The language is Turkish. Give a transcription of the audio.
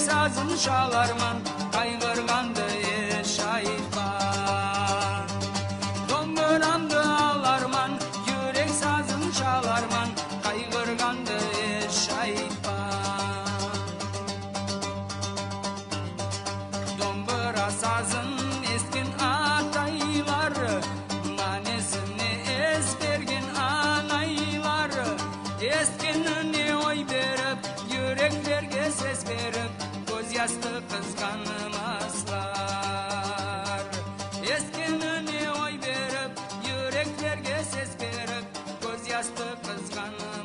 sazın çalarman Kaygırgandı eş ayıklar Dondurandı ağlarman Yürek sazın çalarman Enesini ezbergin anayları Eskinini oy berip yüreklerge ses berip Göz yastı kızganmaslar Eskinini oy berip yüreklerge ses berip Göz yastı kızganmaslar